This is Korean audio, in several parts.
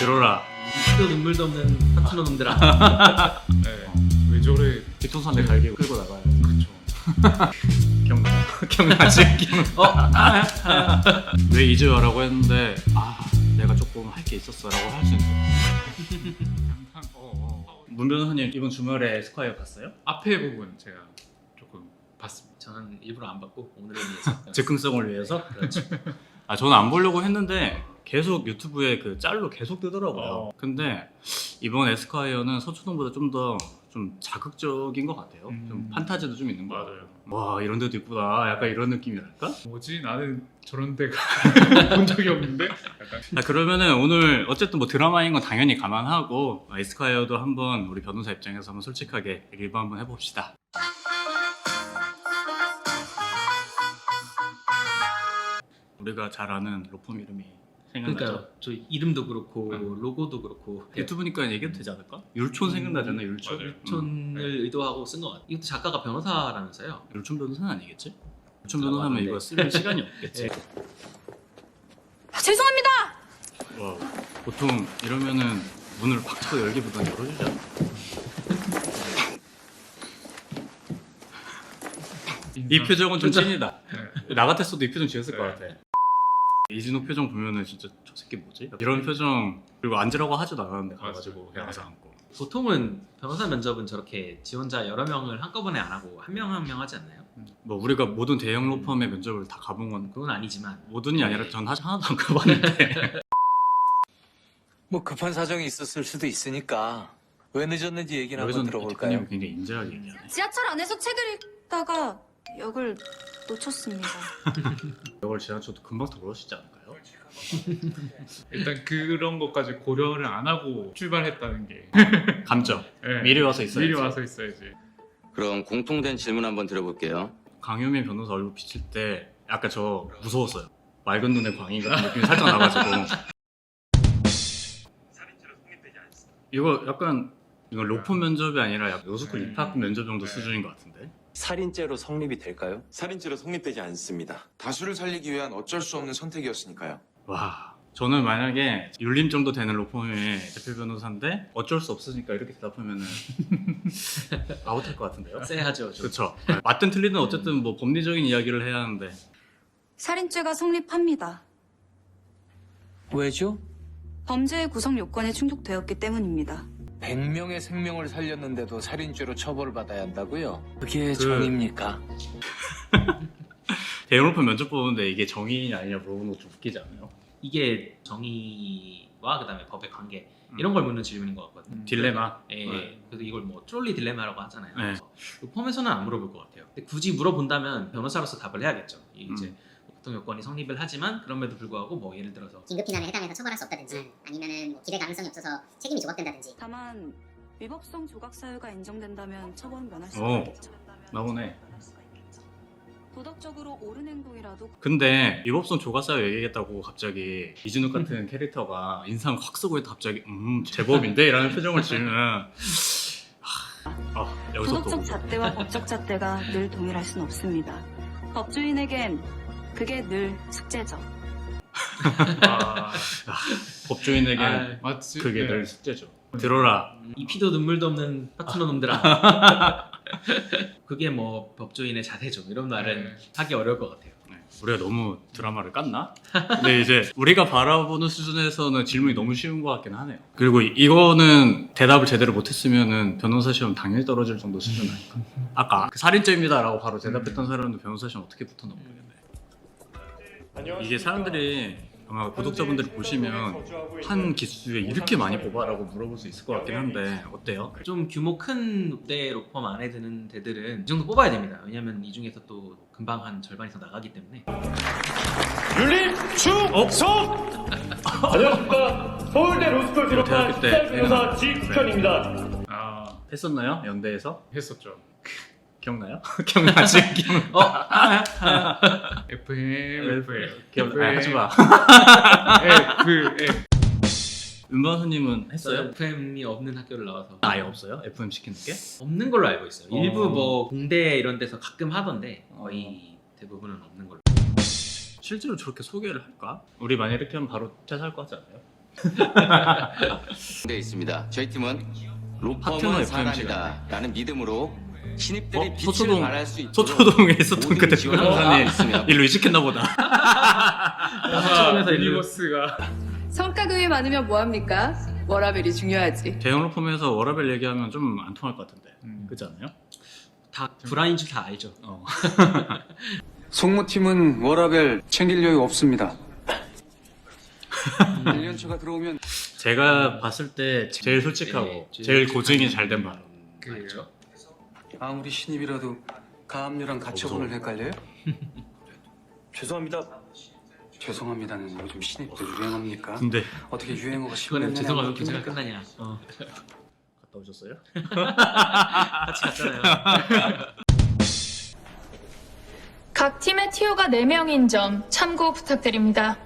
들어라. 피도 눈물도 없는 파트너 놈들아. 네. 왜 저래? 뒤통수한테 갈기 끌고 나가요. 그렇죠. 기억나? 기억나지? 기억나? 어? 왜 이제 와라고 했는데 아 내가 조금 할 게 있었어라고 할 수 있는. 어, 어, 어. 문 변호사님 이번 주말에 스콰이어 갔어요? 앞에 부분 제가 조금 봤습니다. 저는 일부러 안 받고 오늘을 위해서. 즉흥성을 위해서? 그렇죠. 아 저는 안 보려고 했는데 계속 유튜브에 그 짤로 계속 뜨더라고요. 어. 근데 이번 에스콰이어는 서초동보다 좀 더 좀 자극적인 것 같아요. 음. 좀 판타지도 좀 있는 것. 같아요. 와 이런 데도 있구나. 약간 이런 느낌이랄까? 뭐지? 나는 저런 데가 본 적이 없는데? 약간 아, 그러면은 오늘 어쨌든 뭐 드라마인 건 당연히 감안하고 어, 에스콰이어도 한번 우리 변호사 입장에서 한번 솔직하게 리뷰 한번 해봅시다. 우리가 잘 아는 로펌 이름이 생각나죠? 그러니까 저 이름도 그렇고 음. 로고도 그렇고 유튜브니까 얘기해도 되지 않을까? 율촌 생각나잖아 율촌. 맞아요. 음. 촌을 의도하고 쓴 것 같아요. 이것도 작가가 변호사라면서요. 율촌 변호사는 아니겠지? 율촌 들어가 변호사면. 이거 쓸 시간이 없겠지. 네. 아, 죄송합니다. 와, 보통 이러면은 문을 박차고 열기보단 열어주지 않아? 이 표정은 좀? 찐이다. 네. 나 같았어도 이 표정 지었을 것 네. 같아. 이진호 표정 보면은 진짜 저 새끼 뭐지? 이런 표정 그리고 앉으라고 하지도 않았는데 가가지고. 그냥 가서 앉고. 보통은 변호사 면접은 저렇게 지원자 여러 명을 한꺼번에 안 하고 한 명 한 명 하지 않나요? 뭐 우리가 모든 대형 로펌의 면접을 다 가본 건 그건 아니지만 모든이 아니라 전 사실 하나도 안 가봤는데 뭐 급한 사정이 있었을 수도 있으니까 왜 늦었는지 얘기나 여기서 한번 들어볼까요? 대표님 굉장히 인자하게 얘기하네. 지하철 안에서 책을 읽다가 역을 놓쳤습니다. 이걸 지나쳐도 금방 돌아오시지 않을까요? 일단 그런 것까지 고려를 안 하고 출발했다는 게 감정. 네. 미리 와서 있어야지. 미리 와서 있어야지. 그럼 공통된 질문 한번 드려볼게요. 강효민 변호사 얼굴 비칠 때 약간 저 무서웠어요. 맑은 눈의 광희 같은 느낌이 살짝 나가지고. 이거 약간 이거 로펌 면접이 아니라 약간 요스쿨 입학 면접 정도 수준인 것 같은데. 살인죄로 성립이 될까요? 살인죄로 성립되지 않습니다. 다수를 살리기 위한 어쩔 수 없는 선택이었으니까요. 와. 저는 만약에 윤림 정도 되는 로펌의 대표 변호사인데 어쩔 수 없으니까 이렇게 대답하면은 아웃할 것 같은데요? 쎄하죠. 좀. 그렇죠. 맞든 틀리든 어쨌든 뭐 법리적인 이야기를 해야 하는데 살인죄가 성립합니다. 왜죠? 범죄의 구성 요건에 충족되었기 때문입니다. 100명의 생명을 살렸는데도 살인죄로 처벌을 받아야 한다고요? 그게 그- 정입니까? 대형 로펌 면접 보는데 이게 정의인이 아니냐 물어보는 거좀 웃기지 않아요? 이게 정의와 그다음에 법의 관계 이런 걸 묻는 질문인 것 같거든요. 딜레마. 예, 네. 그래서 이걸 뭐 트롤리 딜레마라고 하잖아요. 네. 그래서 로펌에서는 안 물어볼 것 같아요. 근데 굳이 물어본다면 변호사로서 답을 해야겠죠. 이 음. 보통 요건이 성립을 하지만 그럼에도 불구하고 뭐 예를 들어서 긴급 피난에 해당해서 처벌할 수 없다든지 아니면은 뭐 기대 가능성이 없어서 책임이 조각된다든지 다만 위법성 조각 사유가 인정된다면 처벌은 면할 수 오, 있겠죠. 나오네. 도덕적으로 옳은 행동이라도 근데 위법성 조가사유 얘기했다고 갑자기 이진욱 같은 캐릭터가 인상 확 쓰고 있다 갑자기 음 제법인데? 이라는 표정을 지으면 하, 아, 여기서 또 도덕적 잣대와 법적 잣대가 늘 동일할 순 없습니다. 법조인에겐 그게 늘 숙제죠. 아, 법조인에게 아, 맞지. 그게 네. 늘 숙제죠. 들어라. 이 피도 눈물도 없는 파트너 놈들아. 그게 뭐 법조인의 자세죠. 이런 말은 네. 하기 어려울 것 같아요. 네, 우리가 너무 드라마를 깠나? 근데 이제 우리가 바라보는 수준에서는 질문이 너무 쉬운 것 같긴 하네요. 그리고 이- 이거는 대답을 제대로 못했으면은 변호사 시험 당일 떨어질 정도 수준 아닐까? 아까 그 살인죄입니다라고 바로 대답했던 사람도 변호사 시험 어떻게 붙었나 모르겠네. 이게 사람들이 아마 구독자분들이 보시면 한 기수에 이렇게 많이 뽑아라고 물어볼 수 있을 것 같긴 한데 어때요? 좀 규모 큰 대 로펌 안에 드는 데들은 이 정도 뽑아야 됩니다. 왜냐면 이 중에서 또 금방 한 절반 이상 나가기 때문에. 윤림 충성! 안녕하십니까. 서울대 로스쿨 졸업한 대학교 때 시장변호사 지국현입니다. 아, 했었나요? 연대에서? 했었죠. 기억나요? 기억나지? 기억... 어, 아, 아, FM, FM. 기억... 아, 하지 마. F, F. 은반수님은 저는 했어요? FM이 없는 학교를 나와서 아예 없어요? FM 시키는 게? 없는 걸로 알고 있어요. 어. 일부 뭐 공대 이런 데서 가끔 하던데 거의 대부분은 없는 걸로. 실제로 저렇게 소개를 할까? 우리 만약 이렇게 하면 바로 퇴사할 것 같지 않아요? 돼 있습니다. 저희 팀은 로펌은 FM 사람이다 라는 믿음으로 신입들이 어? 빛을 서초동- 발할 수 있도록 서초동에 있었던 모든 그 있으며 일로 이직했나 보다. 서초동에서 일로- 유니버스가 성과급이 많으면 뭐합니까? 워라벨이 중요하지. 대형 로펌에서 워라벨 얘기하면 좀 안 통할 것 같은데. 음. 그렇지 않아요? 다 불안인 줄 다 알죠. 어. 송무팀은 워라벨 챙길 여유 없습니다. 1년차가 들어오면 제가 봤을 때 제일 솔직하고 네, 제일 고증이 잘된 말. 그래요. 아무리 신입이라도 가압류랑 가처분을 헷갈려요? 죄송합니다. 죄송합니다는 요즘 신입들 유행합니까? 근데 어떻게 유행어가 그거는 10년 죄송하고 교체가 끝나냐. 어. 갔다 오셨어요? 같이 갔잖아요. 각 팀의 티오가 4명인 점 참고 부탁드립니다.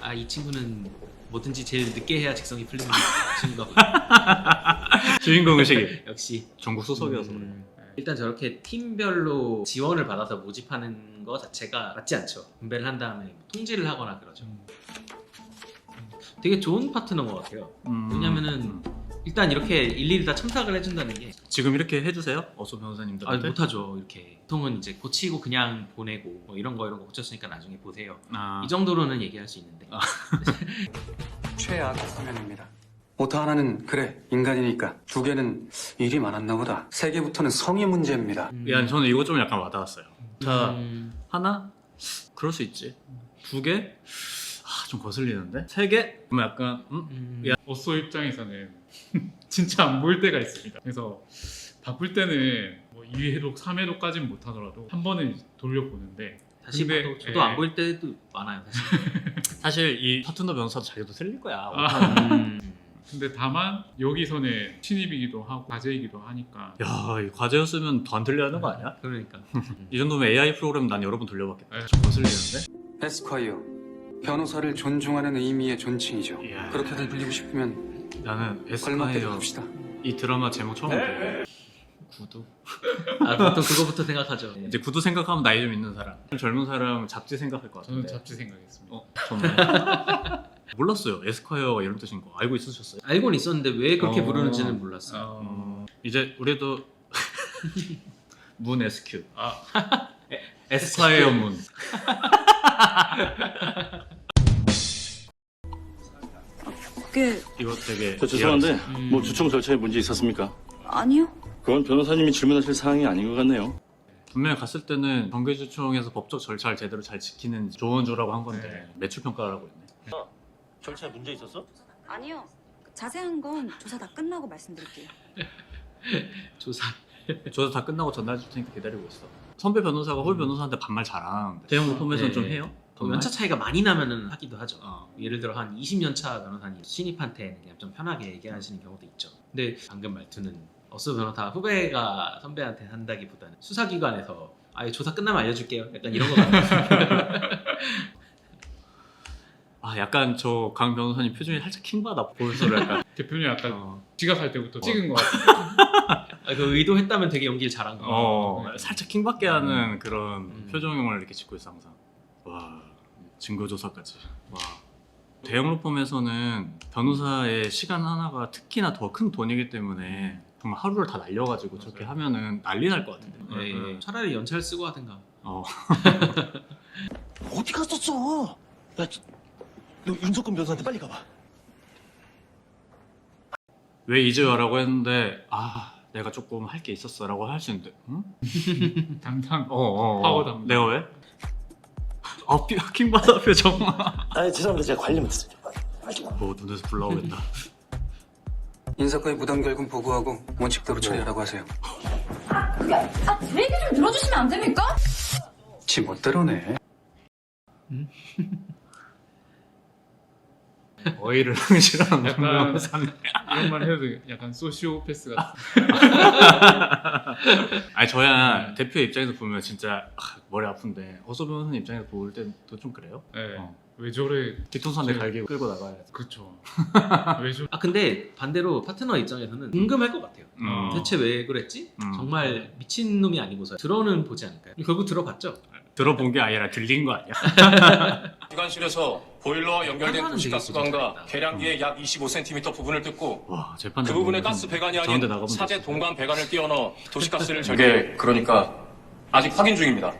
아 이 친구는 뭐든지 제일 늦게 해야 직성이 풀리는 친구가 주인공 의식이 역시 전국 소속이어서 그래. 음, 일단 저렇게 팀별로 지원을 받아서 모집하는 거 자체가 맞지 않죠. 분배를 한 다음에 뭐 통지를 하거나 그러죠. 음, 되게 좋은 파트너인 것 같아요. 음. 왜냐면은 일단 이렇게 일일이 다 첨삭을 해준다는 게 지금 이렇게 해주세요? 어서 아, 변호사님들한테? 못하죠. 이렇게 보통은 이제 고치고 그냥 보내고 뭐 이런 거 이런 거 고쳤으니까 나중에 보세요. 아, 이 정도로는 얘기할 수 있는데 아. 최악 사면입니다. 오타 하나는 그래 인간이니까 두 개는 일이 많았나 보다. 세 개부터는 성의 문제입니다. 야, 저는 이거 좀 약간 와닿았어요. 자, 음, 하나? 그럴 수 있지. 두 개? 아, 좀 거슬리는데? 세 개? 그러면 약간, 음? 음, 야. 어쏘 입장에서는 진짜 안 보일 때가 있습니다. 그래서 바쁠 때는 뭐 2회독, 3회독까지는 못하더라도 한 번은 돌려보는데 다시 근데, 봐도 저도 예. 안 보일 때도 많아요 사실. 사실 이 파트너 변호사도 자기도 틀릴 거야. 아. 음. 근데 다만 여기서는 신입이기도 하고 과제이기도 하니까 야, 이 과제였으면 더 안 틀려야 하는 거 아니야? 그러니까 이 정도면 AI 프로그램 난 여러 번 돌려봤겠다. 네. 좀 거슬리는데? 에스콰이어 변호사를 존중하는 의미의 존칭이죠. 이야. 그렇게들 불리고 싶으면 나는 합시다. 이 드라마 제목 처음 보고 구두 아 보통 그거부터 생각하죠. 이제 구두 생각하면 나이 좀 있는 사람 젊은 사람 잡지 생각할 것 저는 같은데 잡지 생각했습니다. 어? 저는 몰랐어요 에스콰이어가 이런 뜻인 거 알고 있으셨어요? 알고는 있었는데 왜 그렇게 어. 부르는지는 몰랐어요. 어, 이제 우리도 문 SQ 아, 에스콰이어 문 그게 이거 되게 저 죄송한데 음. 뭐 주총 절차에 문제 있었습니까? 아니요. 그건 변호사님이 질문하실 사항이 아닌 것 같네요. 분명히 갔을 때는 정규주총에서 법적 절차를 제대로 잘 지키는 조언 주라고 한 건데 매출 평가라고 했네 절차에 문제 있었어? 아니요. 자세한 건 조사 다 끝나고 말씀드릴게요. 조사. 조사 다 끝나고 전달 줄 테니까 기다리고 있어 선배 변호사가 홀 변호사한테 반말 잘하는데 대형 로펌에서는 네. 좀 해요? 또 연차 차이가 많이 나면은 하기도 하죠. 어. 예를 들어 한 20년 차 변호사님 신입한테 그냥 좀 편하게 얘기하시는 경우도 있죠. 근데 방금 말투는 어스 변호사 후배가 선배한테 한다기보다는 수사기관에서 아예 조사 끝나면 알려줄게요. 약간 이런 거 같아요. 아 약간 저 강 변호사님 표정이 살짝 킹받아 볼수록 약간 대표님 약간 어, 지각할 때부터 찍은 것 같아요. 아, 그 의도했다면 되게 연기를 잘한 거. 어, 살짝 킹받게 하는 그런 음. 표정을 이렇게 짓고 있어 항상 와 증거 조사까지 와 대형 로펌에서는 변호사의 시간 하나가 특히나 더 큰 돈이기 때문에 정말 하루를 다 날려가지고 저렇게 하면은 난리 날 것 같은데 예, 예. 차라리 연차를 쓰고 하든가. 어. 어디 갔었어? 야, 너 윤석근 변호사한테 빨리 가봐. 왜 이제 와라고 했는데 아 내가 조금 할 게 있었어라고 할 수 있는데 응? 당당. 어, 어, 어. 파워 담당. 내가 왜? 아 피- 킹받아 표정 아, 죄송합니다. 제가 관리 못했습니다. 뭐 눈에서 불 나오겠다 인사과의 부당 결금 보고하고 원칙대로 처리하라고 하세요. 아, 제 얘기 좀 들어주시면 안 됩니까? 지 멋대로네. 어이를 흥실하는 약간- 변호사네 이런 말 해도 약간 소시오패스 같은. 아니 저야 대표 입장에서 보면 진짜 아, 머리 아픈데 허소 변호사님 입장에서 볼 때도 좀 그래요? 네. 어. 왜 저래? 뒤통수 한대 저- 갈기고 끌고 나가야지 그쵸. 왜 저래? 아 근데 반대로 파트너 입장에서는 궁금할 것 같아요. 음. 대체 왜 그랬지? 음. 정말 미친 놈이 아니고서 들어는 보지 않을까요? 결국 들어봤죠. 들어본 게 아니라 들린 거 아니야? 기관실에서 보일러와 연결된 도시가스관과 계량기의 약 25cm 부분을 뜯고 와 재판 그 부분에 가스 배관이 저런데 아닌 사제. 동관 배관을 끼워넣어 도시가스를 절개 그러니까 아직 확인 중입니다.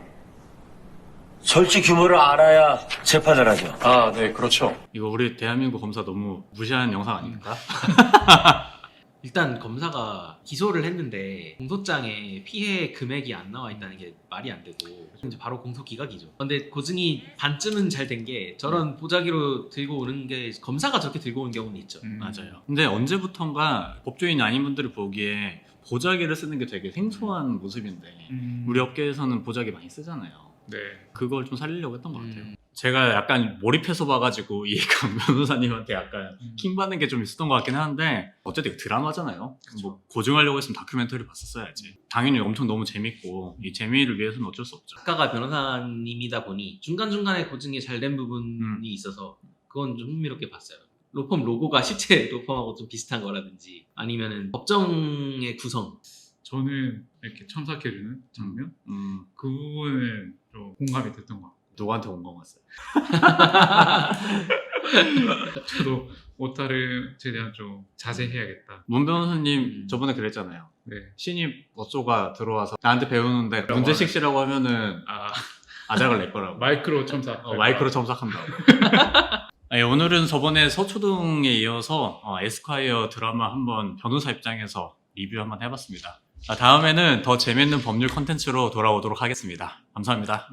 설치 규모를 알아야 재판을 하죠. 아, 네, 그렇죠. 이거 우리 대한민국 검사 너무 무시한 영상 아닙니까? 일단 검사가 기소를 했는데 공소장에 피해 금액이 안 나와 있다는 게 말이 안 되고 이제 바로 공소 기각이죠. 근데 고증이 반쯤은 잘 된 게 저런 보자기로 들고 오는 게 검사가 저렇게 들고 온 경우는 있죠. 음. 맞아요. 근데 언제부턴가 법조인이 아닌 분들이 보기에 보자기를 쓰는 게 되게 생소한 모습인데 음. 우리 업계에서는 보자기 많이 쓰잖아요. 네. 그걸 좀 살리려고 했던 것 음. 같아요. 제가 약간 몰입해서 봐가지고 이강 변호사님한테 약간 음. 킹 받는 게 좀 있었던 것 같긴 하는데 어쨌든 드라마잖아요. 뭐 고증하려고 했으면 다큐멘터리 봤었어야지. 당연히 엄청 너무 재밌고 이 재미를 위해서는 어쩔 수 없죠. 작가가 변호사님이다 보니 중간 중간에 고증이 잘 된 부분이 음. 있어서 그건 좀 흥미롭게 봤어요. 로펌 로고가 실제 로펌하고 좀 비슷한 거라든지 아니면은 법정의 구성 저는 이렇게 참석해주는 장면 음, 그 부분은 좀 공감이 됐던 것 같아요. 누구한테 온건 왔어요? 저도 오타를 최대한 좀 자제해야겠다. 문 변호사님 음. 저번에 그랬잖아요. 네. 신입 어쏘가 들어와서 나한테 배우는데 문제식 씨라고 하면은 아 아작을 낼 거라고. 마이크로 첨삭. 어, 마이크로 첨삭한다고. 아니, 오늘은 저번에 서초동에 이어서 어, 에스콰이어 드라마 한번 변호사 입장에서 리뷰 한번 해봤습니다. 아, 다음에는 더 재밌는 법률 컨텐츠로 돌아오도록 하겠습니다. 감사합니다.